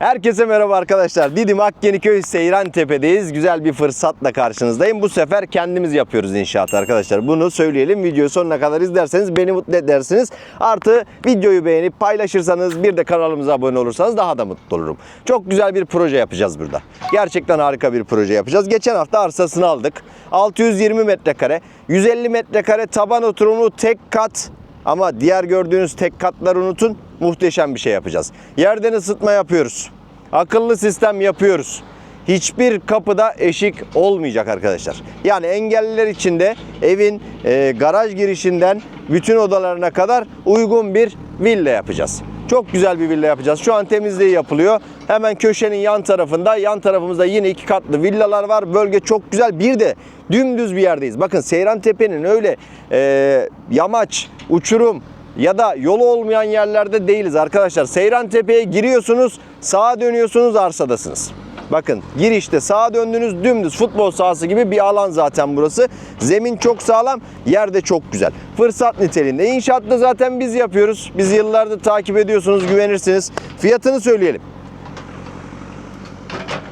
Herkese merhaba arkadaşlar. Didim Akkeniköy Seyran Tepe'deyiz. Güzel bir fırsatla karşınızdayım. Bu sefer kendimiz yapıyoruz inşaat arkadaşlar. Bunu söyleyelim. Videoyu sonuna kadar izlerseniz beni mutlu edersiniz. Artı videoyu beğenip paylaşırsanız bir de kanalımıza abone olursanız daha da mutlu olurum. Çok güzel bir proje yapacağız burada. Gerçekten harika bir proje yapacağız. Geçen hafta arsasını aldık. 620 metrekare, 150 metrekare taban oturumu tek kat ama diğer gördüğünüz tek katları unutun. Muhteşem bir şey yapacağız. Yerden ısıtma yapıyoruz. Akıllı sistem yapıyoruz. Hiçbir kapıda eşik olmayacak arkadaşlar. Yani engelliler için de evin e, garaj girişinden bütün odalarına kadar uygun bir villa yapacağız. Çok güzel bir villa yapacağız. Şu an temizliği yapılıyor. Hemen köşenin yan tarafında, yan tarafımızda yine iki katlı villalar var. Bölge çok güzel. Bir de dümdüz bir yerdeyiz. Bakın Seyran Tepe'nin öyle e, yamaç, uçurum ya da yolu olmayan yerlerde değiliz arkadaşlar. Seyran Tepe'ye giriyorsunuz, sağa dönüyorsunuz, arsadasınız. Bakın girişte sağa döndünüz dümdüz futbol sahası gibi bir alan zaten burası. Zemin çok sağlam, yer de çok güzel. Fırsat niteliğinde. İnşaatta zaten biz yapıyoruz. Bizi yıllardır takip ediyorsunuz, güvenirsiniz. Fiyatını söyleyelim.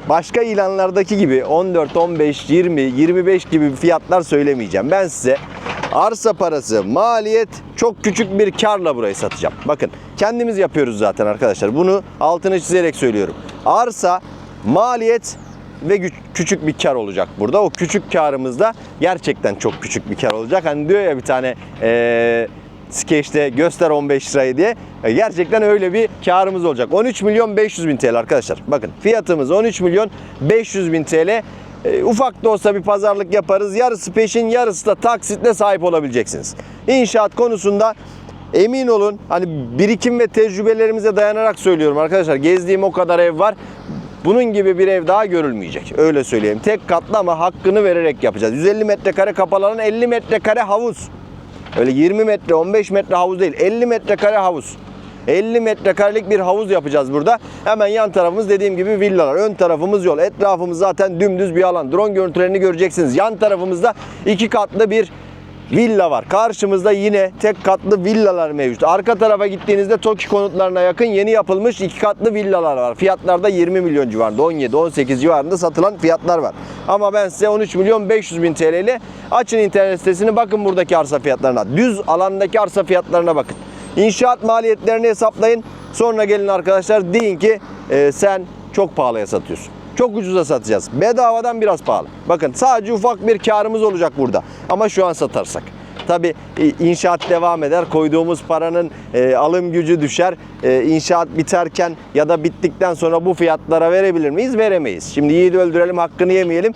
Başka ilanlardaki gibi 14, 15, 20, 25 gibi fiyatlar söylemeyeceğim. Ben size arsa parası, maliyet çok küçük bir karla burayı satacağım. Bakın kendimiz yapıyoruz zaten arkadaşlar. Bunu altını çizerek söylüyorum. Arsa, maliyet ve küçük bir kar olacak burada. O küçük karımız da gerçekten çok küçük bir kar olacak. Hani diyor ya bir tane eee skeçte göster 15 lirayı diye. E, Gerçekten öyle bir karımız olacak. 13 milyon 500 bin TL arkadaşlar. Bakın fiyatımız 13 milyon 500 bin TL. E, ufak da olsa bir pazarlık yaparız. Yarısı peşin yarısı da taksitle sahip olabileceksiniz. İnşaat konusunda emin olun hani birikim ve tecrübelerimize dayanarak söylüyorum arkadaşlar. Gezdiğim o kadar ev var. Bunun gibi bir ev daha görülmeyecek. Öyle söyleyeyim. Tek katlı ama hakkını vererek yapacağız. 150 metrekare kapalı alan 50 metrekare havuz. Öyle 20 metre 15 metre havuz değil 50 metrekare havuz. 50 metrekarelik bir havuz yapacağız burada. Hemen yan tarafımız dediğim gibi villalar. Ön tarafımız yol. Etrafımız zaten dümdüz bir alan. Drone görüntülerini göreceksiniz. Yan tarafımızda iki katlı bir villa var. Karşımızda yine tek katlı villalar mevcut. Arka tarafa gittiğinizde TOKİ konutlarına yakın yeni yapılmış iki katlı villalar var. Fiyatlar da 20 milyon civarında. 17-18 civarında satılan fiyatlar var. Ama ben size 13 milyon 500 bin TL ile açın internet sitesini bakın buradaki arsa fiyatlarına. Düz alandaki arsa fiyatlarına bakın. İnşaat maliyetlerini hesaplayın. Sonra gelin arkadaşlar deyin ki e, sen çok pahalıya satıyorsun. Çok ucuza satacağız. Bedavadan biraz pahalı. Bakın sadece ufak bir karımız olacak burada. Ama şu an satarsak. Tabi inşaat devam eder. Koyduğumuz paranın e, alım gücü düşer. E, inşaat biterken ya da bittikten sonra bu fiyatlara verebilir miyiz? Veremeyiz. Şimdi yiğidi öldürelim, hakkını yemeyelim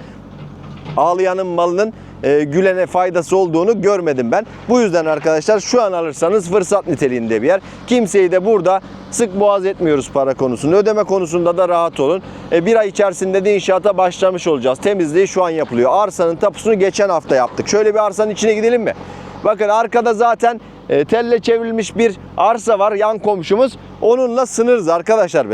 ağlayanın malının e, gülene faydası olduğunu görmedim ben. Bu yüzden arkadaşlar şu an alırsanız fırsat niteliğinde bir yer. Kimseyi de burada sık boğaz etmiyoruz para konusunda. Ödeme konusunda da rahat olun. E, bir ay içerisinde de inşaata başlamış olacağız. Temizliği şu an yapılıyor. Arsanın tapusunu geçen hafta yaptık. Şöyle bir arsanın içine gidelim mi? Bakın arkada zaten e, telle çevrilmiş bir arsa var yan komşumuz. Onunla sınırız arkadaşlar.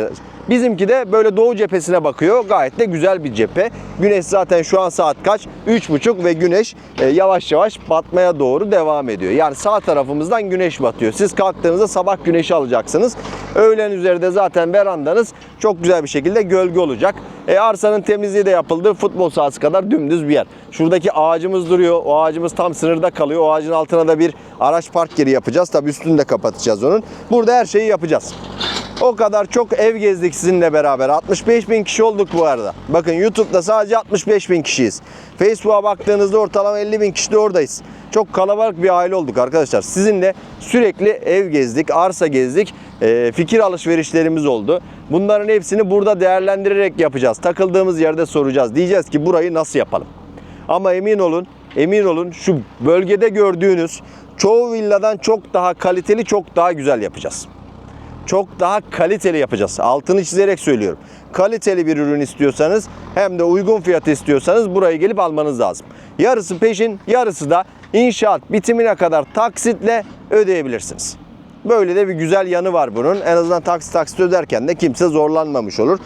Bizimki de böyle doğu cephesine bakıyor. Gayet de güzel bir cephe. Güneş zaten şu an saat kaç? 3.30 ve güneş e, yavaş yavaş batmaya doğru devam ediyor. Yani sağ tarafımızdan güneş batıyor. Siz kalktığınızda sabah güneşi alacaksınız. Öğlen üzerinde zaten verandanız çok güzel bir şekilde gölge olacak. E, arsanın temizliği de yapıldı. Futbol sahası kadar dümdüz bir yer. Şuradaki ağacımız duruyor. O ağacımız tam sınırda kalıyor. O ağacın altına da bir araç park yeri yapacağız. Tabii üstünü de kapatacağız onun. Burada her şeyi yapacağız. O kadar çok ev gezdik sizinle beraber. 65 bin kişi olduk bu arada. Bakın YouTube'da sadece 65 bin kişiyiz. Facebook'a baktığınızda ortalama 50 bin kişi de oradayız. Çok kalabalık bir aile olduk arkadaşlar. Sizinle sürekli ev gezdik, arsa gezdik. E, fikir alışverişlerimiz oldu. Bunların hepsini burada değerlendirerek yapacağız. Takıldığımız yerde soracağız. Diyeceğiz ki burayı nasıl yapalım? Ama emin olun, emin olun şu bölgede gördüğünüz çoğu villadan çok daha kaliteli, çok daha güzel yapacağız çok daha kaliteli yapacağız. Altını çizerek söylüyorum. Kaliteli bir ürün istiyorsanız hem de uygun fiyat istiyorsanız buraya gelip almanız lazım. Yarısı peşin, yarısı da inşaat bitimine kadar taksitle ödeyebilirsiniz. Böyle de bir güzel yanı var bunun. En azından taksit taksit öderken de kimse zorlanmamış olur.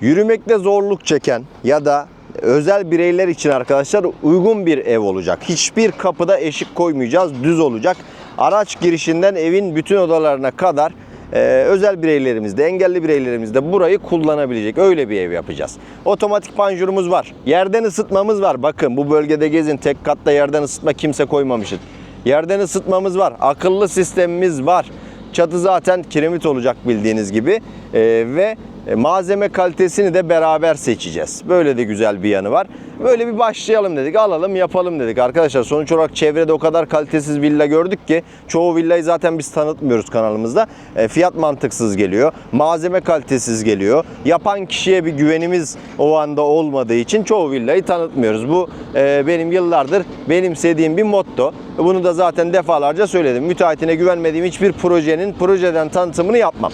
Yürümekte zorluk çeken ya da özel bireyler için arkadaşlar uygun bir ev olacak. Hiçbir kapıda eşik koymayacağız, düz olacak. Araç girişinden evin bütün odalarına kadar e, özel bireylerimiz de engelli bireylerimiz de burayı kullanabilecek öyle bir ev yapacağız. Otomatik panjurumuz var. Yerden ısıtmamız var. Bakın bu bölgede gezin tek katta yerden ısıtma kimse koymamışız. Yerden ısıtmamız var. Akıllı sistemimiz var. Çatı zaten kiremit olacak bildiğiniz gibi Ee, ve malzeme kalitesini de beraber seçeceğiz. Böyle de güzel bir yanı var. Böyle bir başlayalım dedik, alalım yapalım dedik arkadaşlar. Sonuç olarak çevrede o kadar kalitesiz villa gördük ki çoğu villayı zaten biz tanıtmıyoruz kanalımızda. E, fiyat mantıksız geliyor, malzeme kalitesiz geliyor. Yapan kişiye bir güvenimiz o anda olmadığı için çoğu villayı tanıtmıyoruz. Bu e, benim yıllardır benimsediğim bir motto. Bunu da zaten defalarca söyledim. Müteahhitine güvenmediğim hiçbir projenin projeden tanıtımını yapmam.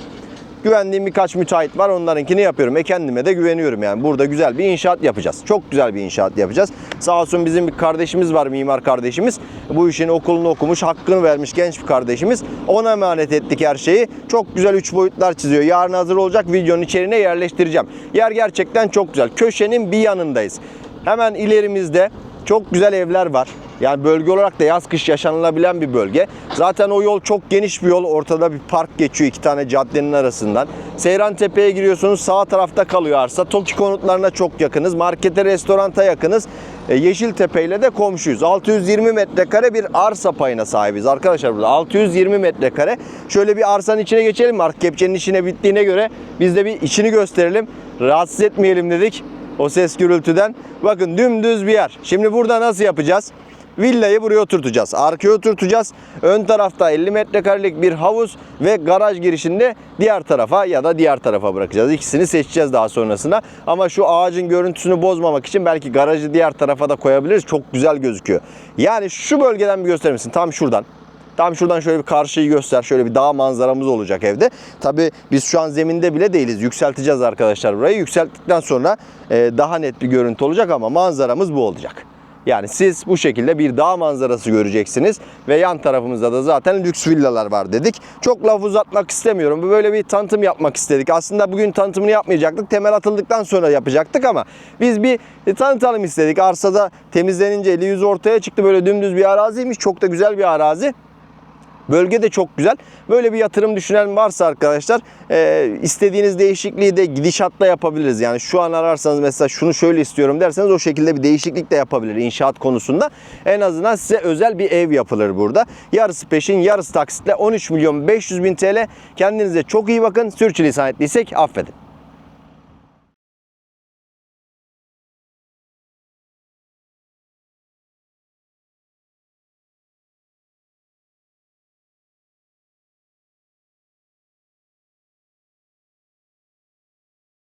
Güvendiğim birkaç müteahhit var onlarınkini yapıyorum. E kendime de güveniyorum yani. Burada güzel bir inşaat yapacağız. Çok güzel bir inşaat yapacağız. Sağ olsun bizim bir kardeşimiz var mimar kardeşimiz. Bu işin okulunu okumuş, hakkını vermiş genç bir kardeşimiz. Ona emanet ettik her şeyi. Çok güzel 3 boyutlar çiziyor. Yarın hazır olacak videonun içeriğine yerleştireceğim. Yer gerçekten çok güzel. Köşenin bir yanındayız. Hemen ilerimizde çok güzel evler var. Yani bölge olarak da yaz kış yaşanılabilen bir bölge. Zaten o yol çok geniş bir yol. Ortada bir park geçiyor iki tane caddenin arasından. Seyran Tepe'ye giriyorsunuz. Sağ tarafta kalıyor arsa. TOKİ konutlarına çok yakınız. Markete, restoranta yakınız. E, Yeşiltepe ile de komşuyuz. 620 metrekare bir arsa payına sahibiz arkadaşlar burada. 620 metrekare. Şöyle bir arsanın içine geçelim. Mark kepçenin içine bittiğine göre biz de bir içini gösterelim. Rahatsız etmeyelim dedik. O ses gürültüden. Bakın dümdüz bir yer. Şimdi burada nasıl yapacağız? Villayı buraya oturtacağız. Arkaya oturtacağız. Ön tarafta 50 metrekarelik bir havuz ve garaj girişinde diğer tarafa ya da diğer tarafa bırakacağız. İkisini seçeceğiz daha sonrasında. Ama şu ağacın görüntüsünü bozmamak için belki garajı diğer tarafa da koyabiliriz. Çok güzel gözüküyor. Yani şu bölgeden bir gösterir misin? Tam şuradan. Tam şuradan şöyle bir karşıyı göster. Şöyle bir dağ manzaramız olacak evde. Tabi biz şu an zeminde bile değiliz. Yükselteceğiz arkadaşlar burayı. Yükselttikten sonra e, daha net bir görüntü olacak ama manzaramız bu olacak. Yani siz bu şekilde bir dağ manzarası göreceksiniz ve yan tarafımızda da zaten lüks villalar var dedik. Çok laf uzatmak istemiyorum. Böyle bir tanıtım yapmak istedik. Aslında bugün tanıtımını yapmayacaktık. Temel atıldıktan sonra yapacaktık ama biz bir tanıtalım istedik. Arsada temizlenince eli yüz ortaya çıktı. Böyle dümdüz bir araziymiş. Çok da güzel bir arazi. Bölge de çok güzel. Böyle bir yatırım düşünen varsa arkadaşlar e, istediğiniz değişikliği de gidişatta yapabiliriz. Yani şu an ararsanız mesela şunu şöyle istiyorum derseniz o şekilde bir değişiklik de yapabilir inşaat konusunda. En azından size özel bir ev yapılır burada. Yarısı peşin yarısı taksitle 13 milyon 500 bin TL. Kendinize çok iyi bakın. Sürçülisan ettiysek affedin.